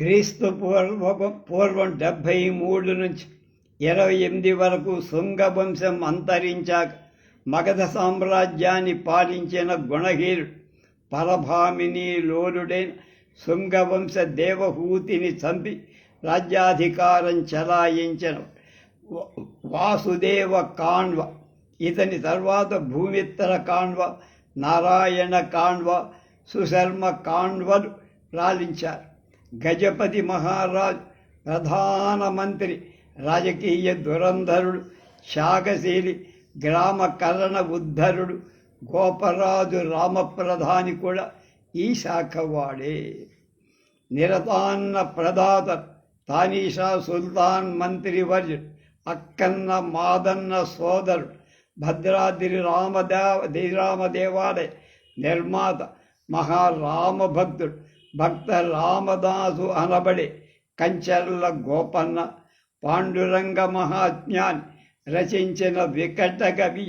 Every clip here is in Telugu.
క్రీస్తు పూర్వం పూర్వం డెబ్భై మూడు నుంచి ఇరవై ఎనిమిది వరకు శృంగవంశం అంతరించాక మగధ సామ్రాజ్యాన్ని పాలించిన గుణహీరుడు పరభామిని లోలుడైన శృంగవంశ దేవహూతిని చంపి రాజ్యాధికారం చెలాయించిన వాసుదేవ కాణ్వ ఇతని తర్వాత భూమిత్తర కాణ్వ నారాయణ కాణ్వ సుశర్మ కాణ్వలు పాలించారు గజపతి మహారాజ్ ప్రధానమంత్రి రాజకీయ దురంధరుడు శాగశీలి గ్రామ కరణ ఉద్ధరుడు గోపరాజు రామప్రధాని కూడా ఈ శాఖవాడే నిరతాన్న ప్రదాత తానీషా సుల్తాన్ మంత్రివర్యుడు అక్కన్న మాదన్న సోదరుడు భద్రాద్రి రామదేవ శ్రీరామదేవాలయ నిర్మాత మహారామభక్తుడు భక్త రామదాసు అనబడే కంచర్ల గోపన్న పాండురంగ మహాత్మ్యాన్ని రచించిన వికట కవి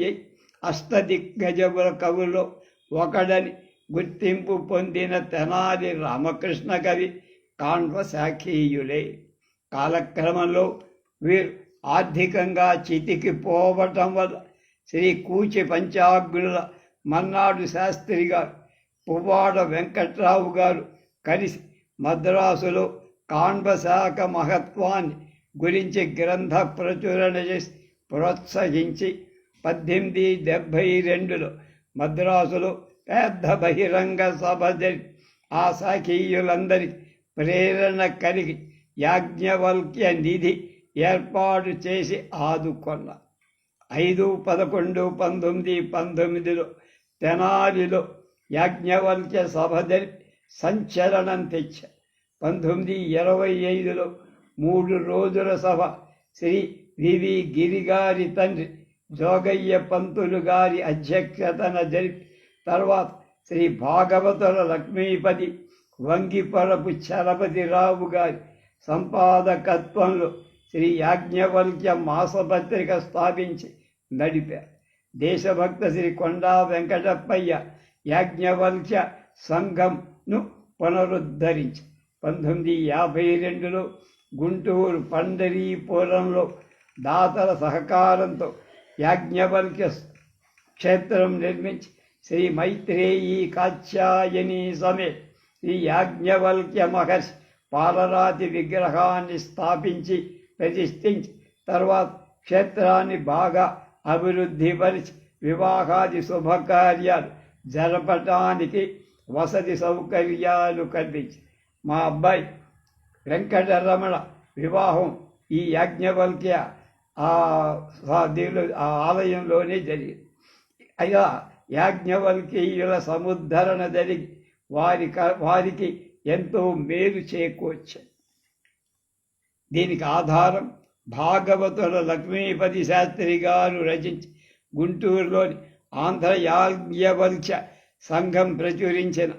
అష్టదిగ్గజముల కవులు ఒకడని గుర్తింపు పొందిన తెనాలి రామకృష్ణ కవి కాండ్వ శాఖీయులే కాలక్రమంలో వీరు ఆర్థికంగా చితికి పోవటం వల్ల శ్రీ కూచి పంచాగ్నుల మన్నాడు శాస్త్రి గారు పువ్వాడ వెంకట్రావు గారు కలిసి మద్రాసులో కాండ్వశాఖ మహత్వాన్ని గురించి గ్రంథ ప్రచురణ చేసి ప్రోత్సహించి పద్దెనిమిది డెబ్భై రెండులో మద్రాసులో పెద్ద బహిరంగ సభ జరిగి ఆ శాఖీయులందరికీ ప్రేరణ కలిగి యాజ్ఞవల్క్య నిధి ఏర్పాటు చేసి ఆదుకొన్న. ఐదు పదకొండు పంతొమ్మిది పంతొమ్మిదిలో తెనాలిలో యాజ్ఞవల్క్య సభ జరిపి సంచలనం తెచ్చ. పంతొమ్మిది ఇరవై ఐదులో మూడు రోజుల సభ. శ్రీ వివి గిరిగారి తండ్రి జోగయ్య పంతులు గారి అధ్యక్షతన జరిపి తర్వాత శ్రీ భాగవతుల లక్ష్మీపతి వంగిపరపు చలపతిరావు గారి సంపాదకత్వంలో శ్రీ యాజ్ఞవల్క్య మాసపత్రిక స్థాపించి నడిపారు. దేశభక్త శ్రీ కొండా వెంకటప్పయ్య యాజ్ఞవల్క్య సంఘం ను పునరుద్ధరించి. పంతొమ్మిది యాభై రెండులో గుంటూరు పండరీపురంలో దాతల సహకారంతో యాజ్ఞవల్క్య క్షేత్రం నిర్మించి శ్రీ మైత్రేయీ కాత్యాయని సమే శ్రీ యాజ్ఞవల్క్య మహర్షి పాలరాతి విగ్రహాన్ని స్థాపించి ప్రతిష్ఠించి తర్వాత క్షేత్రాన్ని బాగా అభివృద్ధి పరిచి వివాహాది శుభకార్యాలు జరపటానికి వసతి సౌకర్యాలు కల్పించి మా అబ్బాయి వెంకటరమణ వివాహం ఈ యాజ్ఞవల్క్య దీనిలో ఆ ఆలయంలోనే జరిగింది. అయ్యా యాజ్ఞవల్కీయుల సముద్ధరణ జరిగి వారి క- వారికి ఎంతో మేలు చేకూర్చారు దీనికి ఆధారం భాగవతుల లక్ష్మీపతి శాస్త్రి గారు రచించి గుంటూరులోని ఆంధ్ర యాజ్ఞవల్క్య సంఘం ప్రచురించిన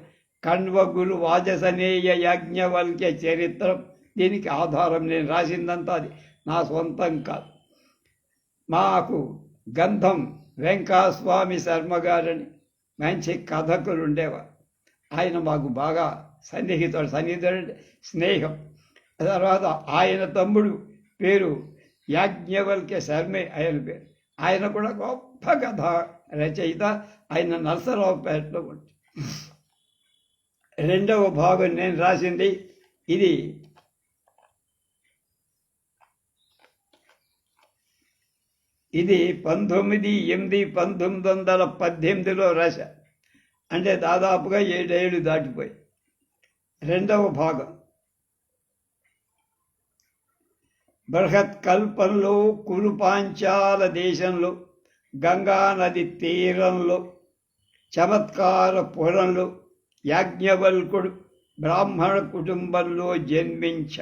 కణ్వగులు వాజసనేయ యాజ్ఞవల్క్య చరిత్రం. దీనికి ఆధారం నేను రాసిందంతా అది. నా సొంతం కాదు. మాకు గంధం వెంకటస్వామి శర్మ గారని మంచి కథకులు ఉండేవారు ఆయన మాకు బాగా సన్నిహితుడు సన్నిహితుడు స్నేహం. తర్వాత ఆయన తమ్ముడు పేరు యాజ్ఞవల్క్య శర్మే ఆయన పేరు. ఆయన కూడా గొప్ప కథ రచయిత ఆయన నరసరావుపేటలో రెండవ భాగం నేను రాసింది ఇది. ఇది పంతొమ్మిది ఎనిమిది పంతొమ్మిది వందల పద్దెనిమిదిలో రాశా. అంటే దాదాపుగా ఏడేళ్ళు దాటిపోయి. రెండవ భాగం. బృహత్ కల్పంలో కురుపాంచాల దేశంలో గంగా నది తీరంలో చమత్కార పురంలో యాజ్ఞవల్కుడు బ్రాహ్మణ కుటుంబంలో జన్మించ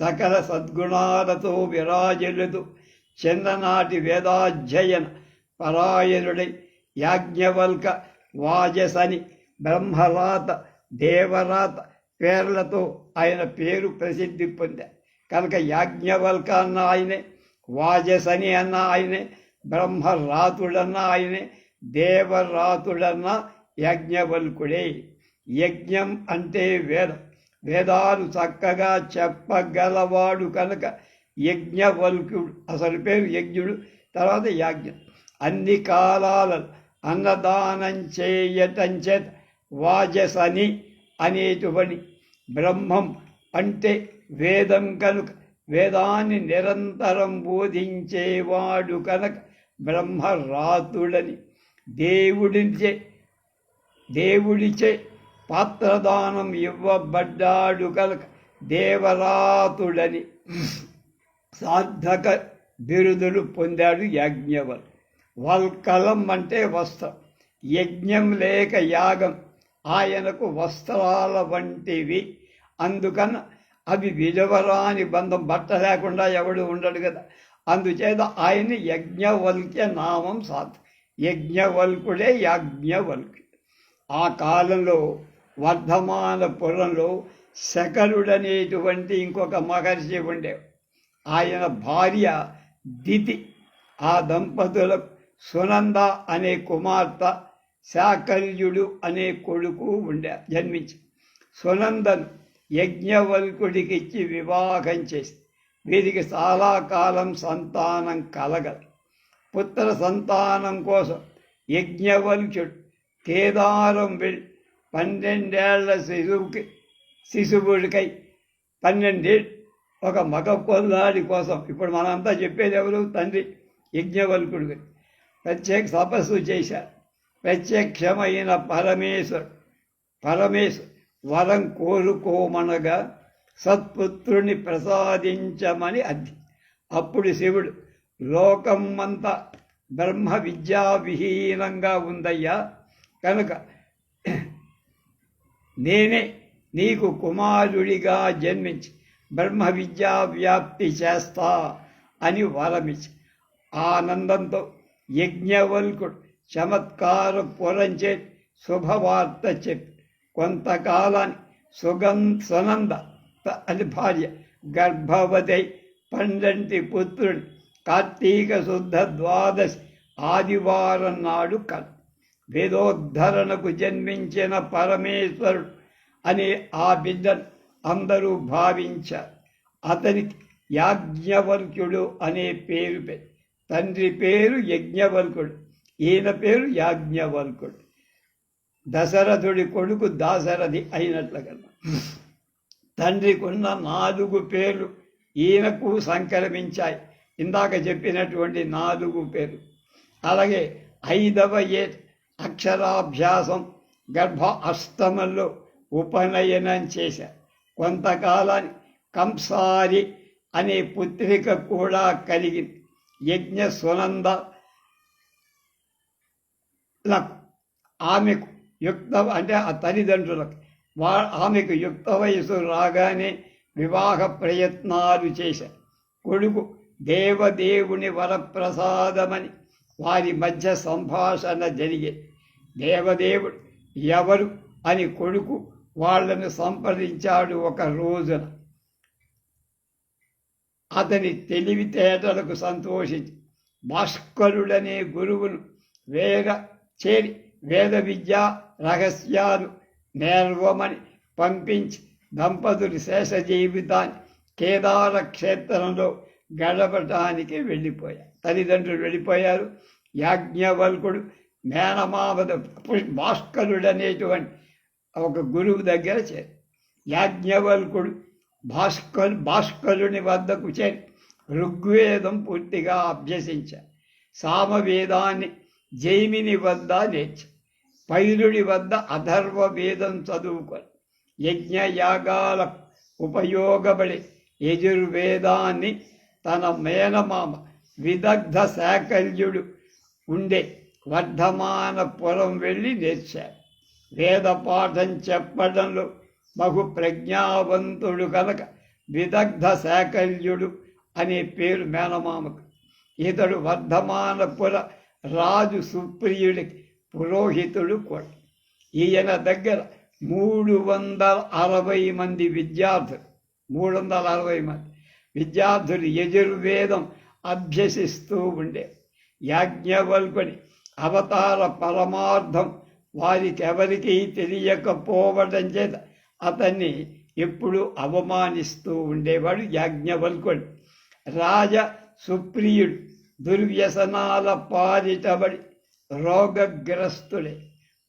సకల సద్గుణాలతో విరాజిల్లుతూ చిన్ననాటి వేదాధ్యయన పరాయణుడై యాజ్ఞవల్క వాజసని బ్రహ్మరాత దేవరాత పేర్లతో ఆయన పేరు ప్రసిద్ధి పొందారు కనుక యాజ్ఞవల్క అన్న ఆయనే వాజసని అన్న ఆయనే బ్రహ్మరాతుడన్న ఆయనే దేవరాతుడన్న యజ్ఞవల్కుడే. యజ్ఞం అంటే వేద. వేదాలు చక్కగా చెప్పగలవాడు కనుక యజ్ఞవల్కుడు. అసలు పేరు యజ్ఞుడు తర్వాత యాజ్ఞం. అన్ని కాలాల అన్నదానం చేయటం చేత వాజసని అనేటువంటి బ్రహ్మం అంటే వేదం కనుక. వేదాన్ని నిరంతరం బోధించేవాడు కనుక బ్రహ్మరాతుడని దేవుడిచే దేవుడిచే పాత్రదానం ఇవ్వబడ్డాడు కనుక దేవరాతుడని సార్థక బిరుదులు పొందాడు యాజ్ఞవల్. వల్కలం అంటే వస్త్రం. యజ్ఞం లేక యాగం ఆయనకు వస్త్రాల వంటివి. అందుకని అవి విలువరాని బంధం బట్ట లేకుండా ఎవడు ఉండడు కదా. అందుచేత ఆయన యజ్ఞవల్క్య నామం సాధ యజ్ఞవల్కుడే యాజ్ఞవల్కుడు ఆ కాలంలో వర్ధమాన పురంలో శకరుడనేటువంటి ఇంకొక మహర్షి ఉండేవి ఆయన భార్య దితి. ఆ దంపతులకు సునంద అనే కుమార్తె శాకల్యుడు అనే కొడుకు ఉండే జన్మించి. సునందను యజ్ఞవల్కుడికి ఇచ్చి వివాహం చేసి వీరికి చాలా కాలం సంతానం కలగదు. పుత్ర సంతానం కోసం యజ్ఞవల్క్యుడు కేదారం వెళ్ళి పన్నెండేళ్ళ శిశువుకి శిశువుడికై పన్నెండేళ్ళు ఒక మగ పొల్లాడి కోసం ఇప్పుడు మనంతా చెప్పేది ఎవరు? తండ్రి యజ్ఞవల్కుడు ప్రత్యేక తపస్సు చేశారు. ప్రత్యక్షమైన పరమేశ్వరు పరమేశ్వరు వరం కోరుకోమనగా సత్పుత్రుని ప్రసాదించమని అద్ది. అప్పుడు శివుడు లోకం అంతా బ్రహ్మ విద్యా విహీనంగా ఉందయ్యా కనుక నేనే నీకు కుమారుడిగా జన్మించి బ్రహ్మ విద్యా వ్యాప్తి చేస్తా అని వరమిచ్చి. ఆనందంతో యజ్ఞవల్కుడు చమత్కార పురంచే శుభవార్త చెప్పి కొంతకాలాన్ని సుగం సునంద అది భార్య గర్భవతి పండంటి పుత్రుడు కార్తీక శుద్ధ ద్వాదశి ఆదివారం నాడు క వేదోద్ధరణకు జన్మించిన పరమేశ్వరుడు అనే ఆ బిడ్డను అందరూ భావించారు అతనికి యాజ్ఞవల్క్యుడు అనే పేరు తండ్రి పేరు యజ్ఞవల్కుడు ఈయన పేరు యాజ్ఞవల్కుడు దశరథుడి కొడుకు దాశరథి అయినట్లుగా. తండ్రికున్న నాలుగు పేర్లు ఈయనకు సంక్రమించాయి. ఇందాక చెప్పినటువంటి నాలుగు పేర్లు. అలాగే ఐదవ ఏ అక్షరాభ్యాసం గర్భ అష్టమంలో ఉపనయనం చేశారు కొంతకాలాన్ని కంసారి అనే పుత్రిక కూడా కలిగింది. యజ్ఞ సునంద ఆమెకు యుక్త అంటే ఆ తల్లిదండ్రులకు వా ఆమెకు యుక్త వయసు రాగానే వివాహ ప్రయత్నాలు చేశారు కొడుకు దేవదేవుని వరప్రసాదమని వారి మధ్య సంభాషణ జరిగేది దేవదేవుడు ఎవరు అని కొడుకు వాళ్ళను సంప్రదించాడు ఒక రోజున. అతని తెలివితేటలకు సంతోషించి భాస్కరుడనే గురువును వేగ చేరి వేద విద్య రహస్యాలు నేర్వమని పంపించి దంపతులు శేష జీవితాన్ని కేదార క్షేత్రంలో గడపడానికి వెళ్ళిపోయారు తల్లిదండ్రులు వెళ్ళిపోయారు. యాజ్ఞవల్కుడు మేనమావద భాస్కరుడు అనేటువంటి ఒక గురువు దగ్గర చేరి యాజ్ఞవల్కుడు భాస్కర్ భాస్కరుని వద్దకు చేరి ఋగ్వేదం పూర్తిగా అభ్యసించారు సామవేదాన్ని జైమిని వద్ద నేర్చారు పైరుడి వద్ద అధర్వ వేదం చదువుకొని యజ్ఞయాగాల ఉపయోగపడి యజుర్వేదాన్ని తన మేనమామ విదగ్ధ శాకల్యుడు ఉండే వర్ధమానపురం వెళ్ళి నేర్చారు. వేద పాఠం చెప్పడంలో బహు ప్రజ్ఞావంతుడు కనుక విదగ్ధ శాకల్యుడు అనే పేరు మేనమామకు. ఇతడు వర్ధమానపుర రాజు సుప్రియుడికి పురోహితుడు కూడా ఈయన దగ్గర మూడు వందల అరవై మంది విద్యార్థులు మూడు వందల అరవై మంది విద్యార్థులు యజుర్వేదం అభ్యసిస్తూ ఉండే యాజ్ఞవల్కుని అవతార పరమార్థం వారికి ఎవరికి తెలియకపోవడం చేత అతన్ని ఎప్పుడు అవమానిస్తూ ఉండేవాడు యాజ్ఞవల్కుడు. రాజ సుప్రియుడు దుర్వ్యసనాల పాలిటబడి రోగగ్రస్తులే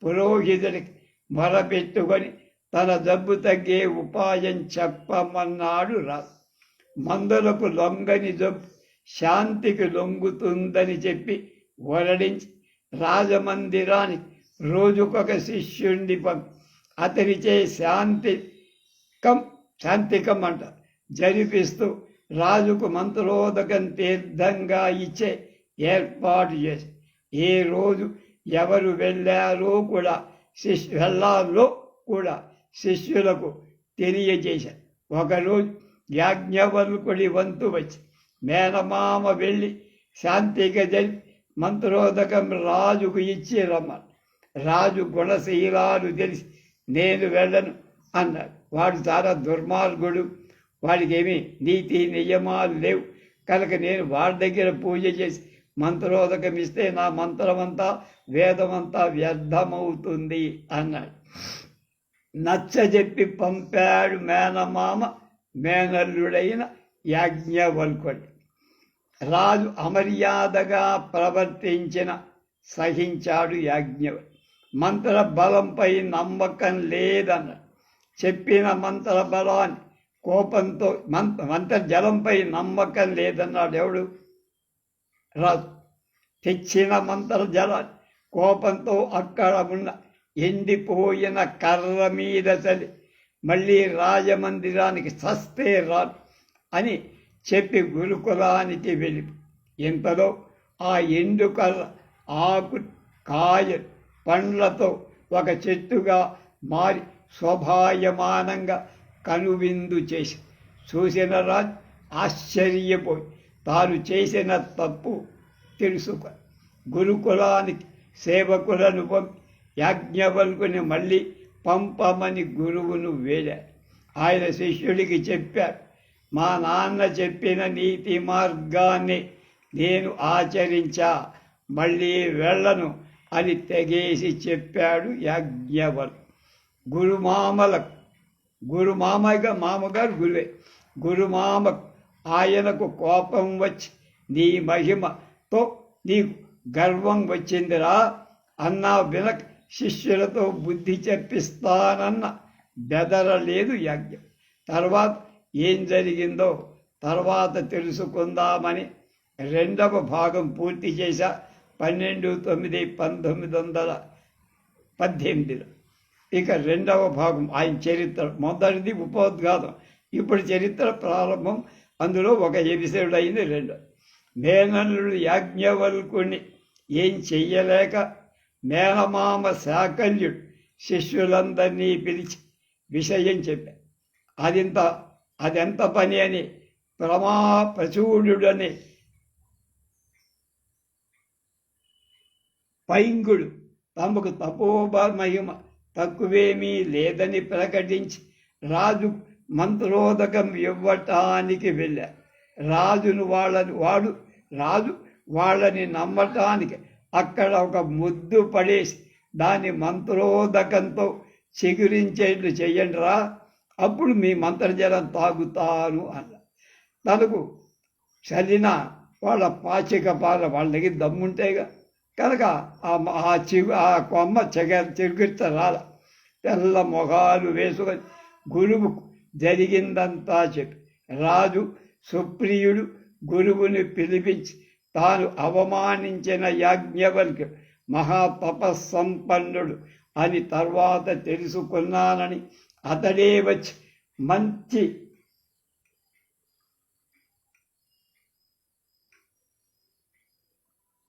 పురోహితుడికి మొరపెట్టుకొని తన జబ్బు తగ్గే ఉపాయం చెప్పమన్నాడు రాజు. మందులకు లొంగని జబ్బు శాంతికి లొంగుతుందని చెప్పి వరడించి రాజమందిరానికి రోజుకొక శిష్యుణ్ణి పంపి అతనిచే శాంతికం శాంతికం అంట జరిపిస్తూ రాజుకు మంత్రోదకం తీర్థంగా ఇచ్చే ఏర్పాటు చేసి ఏ రోజు ఎవరు వెళ్ళారో కూడా శిష్యు వెళ్ళాలో కూడా శిష్యులకు తెలియజేశారు ఒకరోజు యాజ్ఞవల్కుడి వంతు వచ్చి మేనమామ వెళ్ళి శాంతిగా జరిపి మంత్రోదకం రాజుకు ఇచ్చి రమ్మని. రాజు గుణశీలాలు తెలిసి నేను వెళ్ళను అన్నాడు. వాడు చాలా దుర్మార్గుడు. వాడికి ఏమీ నీతి నియమాలు లేవు. కనుక నేను వాడి దగ్గర పూజ చేసి మంత్రోదకమిస్తే నా మంత్రమంతా వేదమంతా వ్యర్థమవుతుంది అన్నాడు. నచ్చజెప్పి పంపాడు మేనమామ మేనల్లుడైన యాజ్ఞవల్కుడు. రాజు అమర్యాదగా ప్రవర్తించిన సహించాడు యాజ్ఞవల్ మంత్ర బలంపై నమ్మకం లేదన్న చెప్పిన మంత్ర బలాన్ని కోపంతో మంత్ర మంత్ర జలంపై నమ్మకం లేదన్నాడు ఎవడు? రాజు తెచ్చిన మంత్ర జలాన్ని కోపంతో అక్కడ ఉన్న ఎండిపోయిన కర్ర మీద చలి మళ్ళీ రాజమందిరానికి సస్తే రాదు అని చెప్పి గురుకులానికి వెళ్ళి ఇంతలో ఆ ఎండు కర్ర ఆకు కాయ పండ్లతో ఒక చెట్టుగా మారి శోభాయమానంగా కనువిందు చేసి చూసిన రాజు ఆశ్చర్యపోయి తాను చేసిన తప్పు తెలుసుక. గురుకులానికి సేవకులను యాజ్ఞవల్కుని మళ్ళీ పంపమని గురువును వేడారు ఆయన శిష్యుడికి చెప్పారు మా నాన్న చెప్పిన నీతి మార్గాన్ని నేను ఆచరించా మళ్ళీ వెళ్ళను అని తెగేసి చెప్పాడు యాజ్ఞవల్. గురుమామల గురుమామగా మామగారు గురువే. గురుమామకు ఆయనకు కోపం వచ్చి నీ మహిమతో నీకు గర్వం వచ్చిందిరా అన్నా వినక్ శిష్యులతో బుద్ధి చెప్పిస్తానన్న బెదరలేదు యజ్ఞం. తర్వాత ఏం జరిగిందో తర్వాత తెలుసుకుందామని రెండవ భాగం పూర్తి చేశా పన్నెండు తొమ్మిది పంతొమ్మిది వందల పద్దెనిమిదిలో. ఇక రెండవ భాగం ఆయన చరిత్ర. మొదటిది ఉపోద్ఘాతం. ఇప్పుడు చరిత్ర ప్రారంభం అందులో ఒక ఎపిసోడ్ అయింది రెండు. మేనల్లుడు యాజ్ఞవల్కుని ఏం చెయ్యలేక మేనమామ శాకల్యుడు శిష్యులందరినీ పిలిచి విషయం చెప్పారు అదింత అదెంత పని అని ప్రమా ప్రచూడుడని పైంగుడు తమకు తపోబ మహిమ తక్కువేమీ లేదని ప్రకటించి రాజు మంత్రోదకం ఇవ్వటానికి వెళ్ళా. రాజును వాళ్ళని వాడు రాజు వాళ్ళని నమ్మటానికి అక్కడ ఒక ముద్దు పడేసి దాని మంత్రోదకంతో చిగురించేట్లు చెయ్యండి రా అప్పుడు మీ మంత్రజలం తాగుతాను అన్న. తనకు చలిన వాళ్ళ పాచిక పాల వాళ్ళ దగ్గర దమ్ముంటేగా కనుక ఆ ఆ చిగు ఆ కొమ్మ చెగ చిగురిత రాల. తెల్ల మొగాలు వేసుకొని గురువు జరిగిందంతా చెప్పి. రాజు సుప్రియుడు గురువుని పిలిపించి తాను అవమానించిన యాజ్ఞవల్కి మహాతపస్సంపన్నుడు అని తర్వాత తెలుసుకున్నానని అతడే వచ్చి మంచి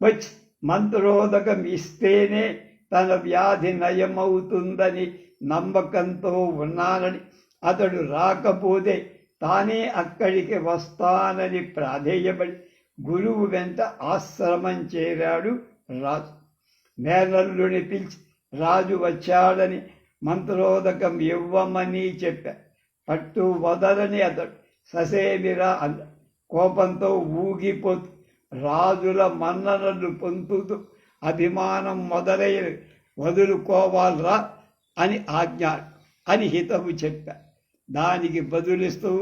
వచ్చి మంత్రోదకం ఇస్తేనే తన వ్యాధి నయమవుతుందని నమ్మకంతో ఉన్నానని అతడు రాకపోతే తానే అక్కడికి వస్తానని ప్రాధేయపడి గురువు వెంట ఆశ్రమం చేరాడు రాజు. మేనల్లుని పిలిచి రాజు వచ్చాడని మంత్రోదకం ఇవ్వమని చెప్పారు పట్టు వదలని అతడు. ససేమిరా అన్న కోపంతో ఊగిపోతూ రాజుల మన్ననలు పొందుతూ అభిమానం మొదలైన వదులుకోవాలరా అని ఆజ్ఞ అని హితవు చెప్పాడు దానికి బదులిస్తూ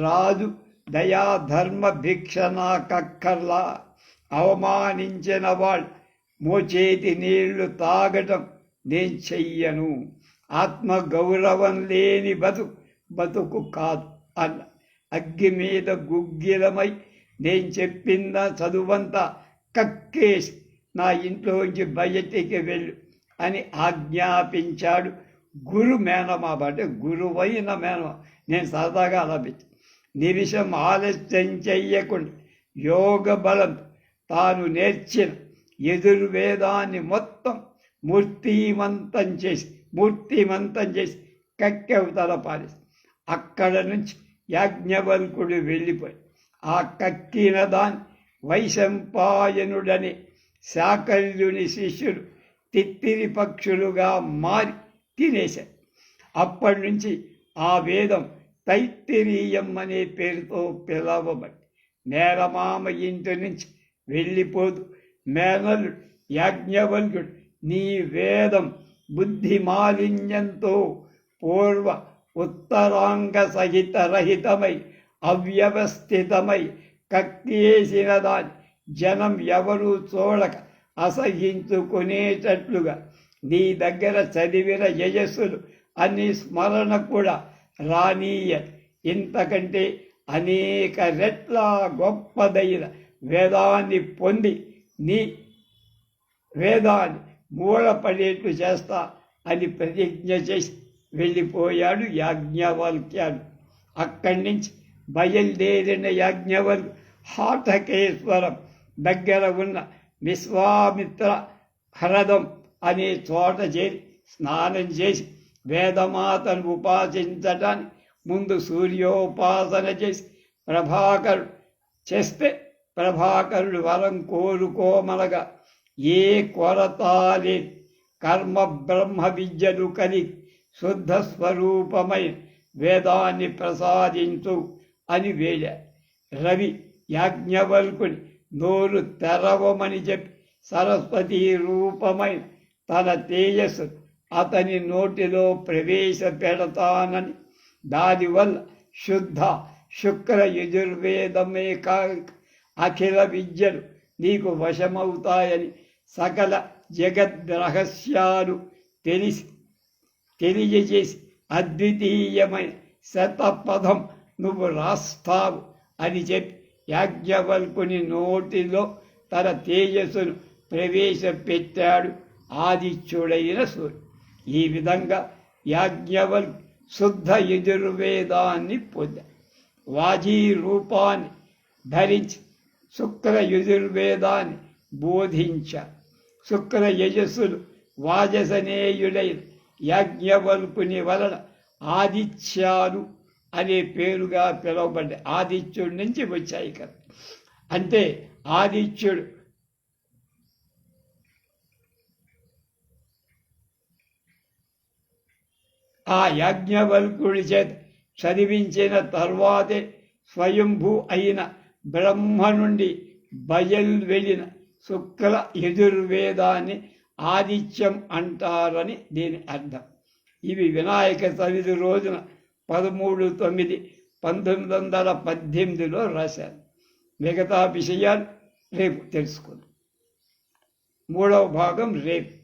రాజు దయాధర్మ భిక్ష నాకక్కర్లా అవమానించిన వాళ్ళు మోచేతి నీళ్ళు తాగటం నేను చెయ్యను. ఆత్మ గౌరవం లేని బతుకు బతుకు కాదు అన్న అగ్గి మీద గుగ్గిలమై నేను చెప్పిన చదువంతా కక్కేసి నా ఇంట్లోంచి బయటికి వెళ్ళు అని ఆజ్ఞాపించాడు గురు మేనమా అంటే గురువైన మేనమా. నేను సరదాగా అలపించు నిమిషం ఆలస్యం చెయ్యకుండా యోగ బలం తాను నేర్చిన ఎదుర్వేదాన్ని మొత్తం మూర్తిమంతం చేసి మూర్తిమంతం చేసి కక్కెవతల పారేసి. అక్కడ నుంచి యాజ్ఞవల్కుడు వెళ్ళిపోయి ఆ కక్కిన దాన్ని వైశంపాయనుడని శాకల్యుని శిష్యులు తిత్తిరి పక్షులుగా మారి తినేశారు. అప్పటి నుంచి ఆ వేదం తైత్తిరీయం అనే పేరుతో పిలవబడి నేరమామ ఇంటి నుంచి వెళ్ళిపోతూ మేనలు యాజ్ఞవల్కుడు నీ వేదం బుద్ధి మాలిన్యంతో పూర్వ ఉత్తరాంగ సహిత రహితమై అవ్యవస్థితమై కక్కేసిన దాన్ని జనం ఎవరూ చూడక అసహించుకునేటట్లుగా నీ దగ్గర చదివిన యజస్సులు అని స్మరణ కూడా రానీయ. ఇంతకంటే అనేక రెట్ల గొప్పదైన వేదాన్ని పొంది నీ వేదాన్ని మూలపడేట్లు చేస్తా అని ప్రతిజ్ఞ చేసి వెళ్ళిపోయాడు యాజ్ఞవల్క్యాడు. అక్కడి నుంచి బయలుదేరిన యాజ్ఞవల్ హాటకేశ్వరం దగ్గర ఉన్న విశ్వామిత్ర హ్రదం అనే చోట చేరి స్నానం చేసి వేదమాతను ఉపాసించటాన్ని ముందు సూర్యోపాసన చేసి ప్రభాకరుడు చేస్తే ప్రభాకరుడు వరం కోరుకోమనగా ఏ కొరత లేదు కర్మ బ్రహ్మ విద్యలు కలిగి శుద్ధ స్వరూపమై వేదాన్ని ప్రసాదించు అని వేళ. రవి యాజ్ఞవల్కుని నోరు తెరవమని చెప్పి సరస్వతి రూపమైన తన తేజస్సు అతని నోటిలో ప్రవేశపెడతానని. దానివల్ల శుద్ధ శుక్ర యజుర్వేదమే కాక అఖిల విద్యలు నీకు వశమవుతాయని సకల జగద్ రహస్యాలు తెలిసి తెలియజేసి అద్వితీయమైన శతపథం నువ్వు రాస్తావు అని చెప్పి యాజ్ఞవల్కుని నోటిలో తన తేజస్సును ప్రవేశపెట్టాడు. ఆదిత్యుడైన సూర్యుడు. ఈ విధంగా యాజ్ఞవల్ శుద్ధ యజుర్వేదాన్ని పొందాడు వాజీ రూపాన్ని ధరించి శుక్ర యజుర్వేదాన్ని బోధించారు శుక్ర యజస్సులు వాజసనేయుడైన యాజ్ఞవల్పుని వలన ఆదిత్యాలు అనే పేరుగా పిలువబడ్డాయి ఆదిత్యుడి నుంచి వచ్చాయి కదా. అంటే ఆదిత్యుడు ఆ యాజ్ఞవల్కుడి చేత చదివించిన తర్వాతే స్వయంభూ అయిన బ్రహ్మ నుండి బయల్వెళ్ళిన శుక్ల యజుర్వేదాన్ని ఆదిత్యం అంటారని దీని అర్థం. ఇవి వినాయక చవితి రోజున పదమూడు తొమ్మిది పంతొమ్మిది వందల పద్దెనిమిదిలో రాశారు. మిగతా విషయాలు రేపు తెలుసుకుందాం. మూడవ భాగం రేపు.